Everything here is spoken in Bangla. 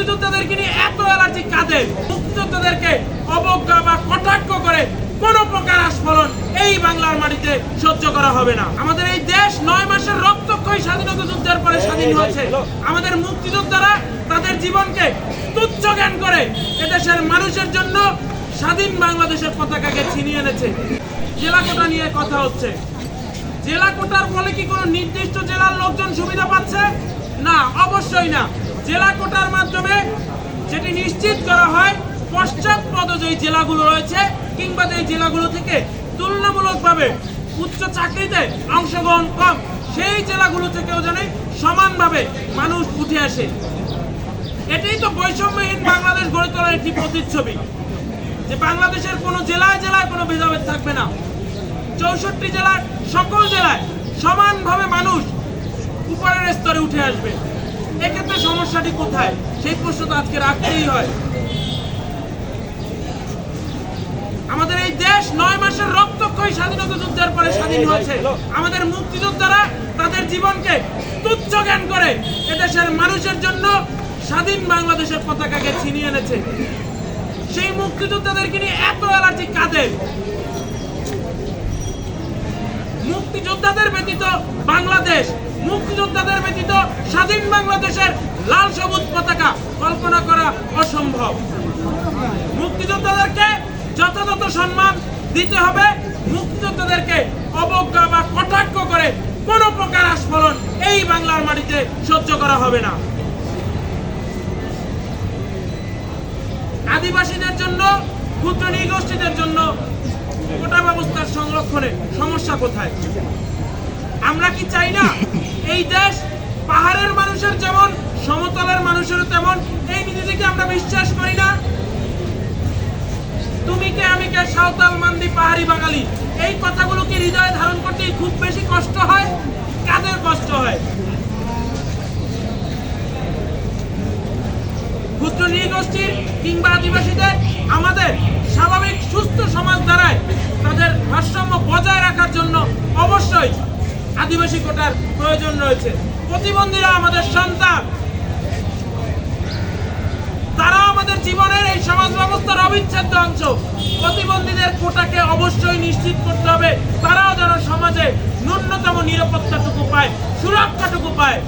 মুক্তিযোদ্ধাদেরকে নিয়ে এত অ্যালার্জি কাদের মুক্তিযোদ্ধাদেরকে অবজ্ঞা বা কটাক্ষ করে কোন প্রকার আস্ফলন এই বাংলার মাটিতে সহ্য করা হবে না। আমাদের এই দেশ নয় মাসের রক্তক্ষয়ী স্বাধীনতা যুদ্ধের পরে স্বাধীন হয়েছে। আমাদের মুক্তিযোদ্ধারা তাদের জীবনকে তুচ্ছ জ্ঞান করে এদেশের মানুষের জন্য স্বাধীন বাংলাদেশের পতাকাকে ছিনিয়ে এনেছে। জেলা কোটা নিয়ে কথা হচ্ছে। জেলা কোটার ফলে কি কোনো নির্দিষ্ট জেলার লোকজন সুবিধা পাচ্ছে? না, অবশ্যই না। জেলা কোটার মাধ্যমে যেটি নিশ্চিত করা হয় পশ্চাৎপদ যে জেলাগুলো রয়েছে কিংবা যে জেলাগুলো থেকে তুলনামূলকভাবে উচ্চ চাকরিতে অংশগ্রহণ কম, সেই জেলাগুলো থেকেও যেন সমানভাবে মানুষ উঠে আসে। এটাই তো বৈষম্যহীন বাংলাদেশ গড়ে তোলার একটি প্রতিচ্ছবি, যে বাংলাদেশের কোনো জেলায় জেলায় কোনো ভেদাভেদ থাকবে না। চৌষট্টি জেলার সকল জেলায় সমানভাবে মানুষ উপরের স্তরে উঠে আসবে। এক্ষেত্রে সমস্যাটি কোথায়? সেই প্রশ্ন তো আজকে রাখতেই হয়। আমাদের এই দেশ নয় মাসের রক্তক্ষয়ী স্বাধীনতা যুদ্ধের পরে স্বাধীন হয়েছে। আমাদের মুক্তিযোদ্ধারা তাদের জীবনকে তুচ্ছ জ্ঞান করে এদেশের মানুষের জন্য স্বাধীন বাংলাদেশের পতাকাকে ছিনিয়ে এনেছে। সেই মুক্তিযোদ্ধাদেরকে নিয়ে এত অ্যালার্জি কাদের? মুক্তিযোদ্ধাদের ব্যতীত বাংলাদেশ, মুক্তিযোদ্ধাদের ব্যতীত স্বাধীন বাংলাদেশের লাল সবুজ পতাকা কল্পনা করা অসম্ভব। মুক্তিযোদ্ধাদেরকে যথাযথ সম্মান দিতে হবে, মুক্তিযোদ্ধাদেরকে অবজ্ঞা বা কটাক্ষ করে কোনো প্রকার আস্ফলন এই বাংলার মাটিতে সহ্য করা হবে না। আদিবাসীদের জন্য ক্ষুদ্র নৃগোষ্ঠীদের জন্য কোটা ব্যবস্থার সংরক্ষণে সমস্যা কোথায়? আমরা কি চাই না এই দেশ পাহাড়ি বাঙালি। এই কথাগুলো কি হৃদয়ে ধারণ করতে খুব বেশি কষ্ট হয়? কাদের কষ্ট হয়? ক্ষুদ্র নৃগোষ্ঠীর কিংবা আদিবাসীদের আমাদের স্বাভাবিক সুস্থ সমাজ দ্বারায় তাদের ভারসাম্য বজায় রাখার জন্য অবশ্যই আদিবাসী কোটার প্রয়োজন রয়েছে। প্রতিবন্ধীরা আমাদের সন্তান। তারা আমাদের জীবনের এই সমাজ ব্যবস্থার অবিচ্ছেদ্য অংশ। প্রতিবন্ধীদের কোটাকে অবশ্যই নিশ্চিত করতে হবে। তারাও যেন সমাজে ন্যূনতম নিরাপত্তাটুকু পায় সুরক্ষাটুকু পায়।